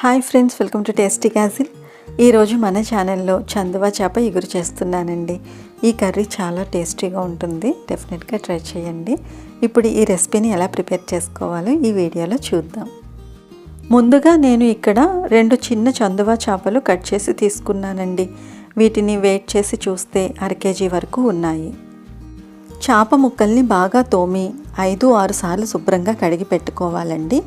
Hi friends welcome to tasty castle ఈరోజు మన ఛానల్లో చందువా చేప ఎగురు చేస్తున్నానండి. ఈ కర్రీ చాలా టేస్టీగా ఉంటుంది. డెఫినెట్గా ట్రై చేయండి. ఇప్పుడు ఈ రెసిపీని ఎలా ప్రిపేర్ చేసుకోవాలో ఈ వీడియోలో చూద్దాం. ముందుగా నేను ఇక్కడ రెండు చిన్న చందువా చేపలు కట్ చేసి తీసుకున్నానండి. వీటిని వెయిట్ చేసి చూస్తే అర కేజీ వరకు ఉన్నాయి. చేప ముక్కల్ని బాగా తోమి ఐదు ఆరు సార్లు శుభ్రంగా కడిగి పెట్టుకోవాలండి.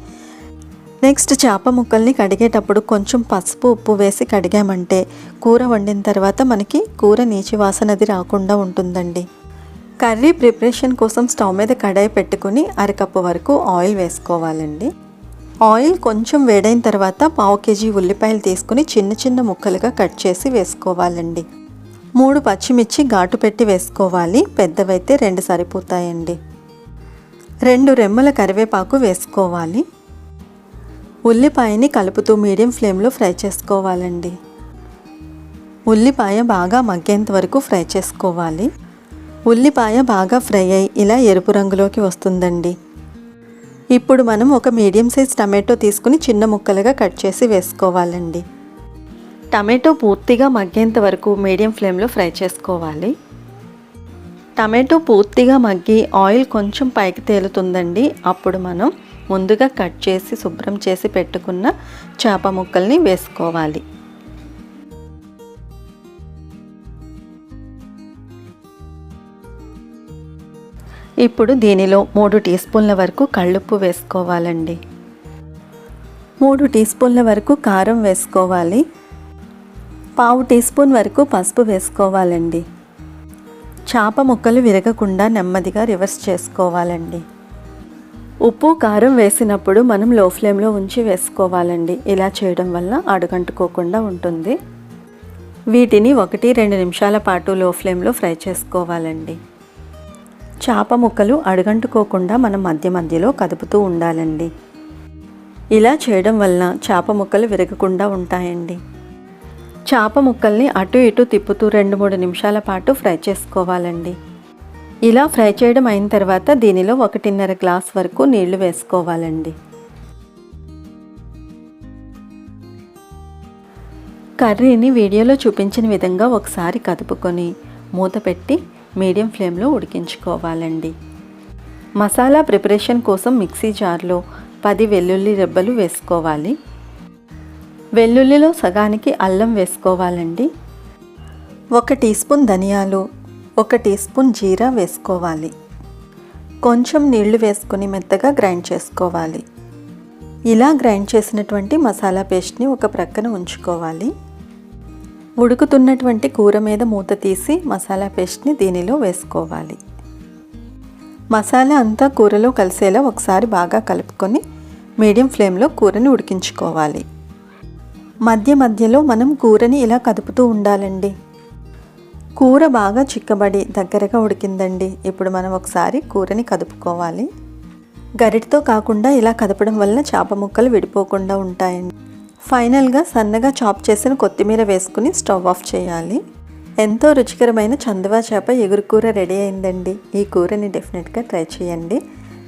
నెక్స్ట్ చేప ముక్కల్ని కడిగేటప్పుడు కొంచెం పసుపు ఉప్పు వేసి కడిగామంటే కూర వండిన తర్వాత మనకి కూర నీచి వాసనది రాకుండా ఉంటుందండి. కర్రీ ప్రిపరేషన్ కోసం స్టవ్ మీద కడాయి పెట్టుకుని అరకప్పు వరకు ఆయిల్ వేసుకోవాలండి. ఆయిల్ కొంచెం వేడైన తర్వాత పావు కేజీ ఉల్లిపాయలు తీసుకుని చిన్న చిన్న ముక్కలుగా కట్ చేసి వేసుకోవాలండి. మూడు పచ్చిమిర్చి ఘాటు పెట్టి వేసుకోవాలి. పెద్దవైతే రెండు సరిపోతాయండి. రెండు రెమ్మల కరివేపాకు వేసుకోవాలి. ఉల్లిపాయని కలుపుతూ మీడియం ఫ్లేమ్లో ఫ్రై చేసుకోవాలండి. ఉల్లిపాయ బాగా మగ్గేంత వరకు ఫ్రై చేసుకోవాలి. ఉల్లిపాయ బాగా ఫ్రై అయి ఇలా ఎరుపు రంగులోకి వస్తుందండి. ఇప్పుడు మనం ఒక మీడియం సైజ్ టమాటో తీసుకుని చిన్న ముక్కలుగా కట్ చేసి వేసుకోవాలండి. టమాటో పూర్తిగా మగ్గేంత వరకు మీడియం ఫ్లేమ్లో ఫ్రై చేసుకోవాలి. టమాటో పూర్తిగా మగ్గి ఆయిల్ కొంచెం పైకి తేలుతుందండి. అప్పుడు మనం ముందుగా కట్ చేసి శుభ్రం చేసి పెట్టుకున్న చేప ముక్కల్ని వేసుకోవాలి. ఇప్పుడు దీనిలో మూడు టీ స్పూన్ల వరకు కళ్ళుప్పు వేసుకోవాలండి. మూడు టీ స్పూన్ల వరకు కారం వేసుకోవాలి. పావు టీ స్పూన్ వరకు పసుపు వేసుకోవాలండి. చేప ముక్కలు విరగకుండా నెమ్మదిగా రివర్స్ చేసుకోవాలండి. ఉప్పు కారం వేసినప్పుడు మనం లో ఫ్లేమ్లో ఉంచి వేసుకోవాలండి. ఇలా చేయడం వల్ల అడుగంటుకోకుండా ఉంటుంది. వీటిని ఒకటి రెండు నిమిషాల పాటు లో ఫ్లేమ్లో ఫ్రై చేసుకోవాలండి. చేప ముక్కలు అడుగంటుకోకుండా మనం మధ్య మధ్యలో కదుపుతూ ఉండాలండి. ఇలా చేయడం వల్ల చేప ముక్కలు విరగకుండా ఉంటాయండి. చేప ముక్కల్ని అటు ఇటు తిప్పుతూ రెండు మూడు నిమిషాల పాటు ఫ్రై చేసుకోవాలండి. ఇలా ఫ్రై చేయడం అయిన తర్వాత దీనిలో ఒకటిన్నర గ్లాస్ వరకు నీళ్ళు వేసుకోవాలండి. కర్రీని వీడియోలో చూపించిన విధంగా ఒకసారి కదుపుకొని మూత పెట్టి మీడియం ఫ్లేమ్లో ఉడికించుకోవాలండి. మసాలా ప్రిపరేషన్ కోసం మిక్సీ జార్లో పది వెల్లుల్లి రెబ్బలు వేసుకోవాలి. వెల్లుల్లిలో సగానికి అల్లం వేసుకోవాలండి. ఒక టీ స్పూన్ ధనియాలు ఒక టీ స్పూన్ జీరా వేసుకోవాలి. కొంచెం నీళ్ళు వేసుకుని మెత్తగా గ్రైండ్ చేసుకోవాలి. ఇలా గ్రైండ్ చేసినటువంటి మసాలా పేస్ట్ని ఒక ప్రక్కన ఉంచుకోవాలి. ఉడుకుతున్నటువంటి కూర మీద మూత తీసి మసాలా పేస్ట్ని దీనిలో వేసుకోవాలి. మసాలా అంతా కూరలో కలిసేలా ఒకసారి బాగా కలుపుకొని మీడియం ఫ్లేమ్లో కూరని ఉడికించుకోవాలి. మధ్య మధ్యలో మనం కూరని ఇలా కదుపుతూ ఉండాలండి. కూర బాగా చిక్కబడి దగ్గరగా ఉడికిందండి. ఇప్పుడు మనం ఒకసారి కూరని కదుపుకోవాలి. గరిటితో కాకుండా ఇలా కదపడం వల్ల చేప ముక్కలు విడిపోకుండా ఉంటాయండి. ఫైనల్గా సన్నగా చాప్ చేసిన కొత్తిమీర వేసుకుని స్టవ్ ఆఫ్ చేయాలి. ఎంతో రుచికరమైన చందువా చేప ఎగురు కూర రెడీ అయిందండి. ఈ కూరని డెఫినెట్గా ట్రై చేయండి.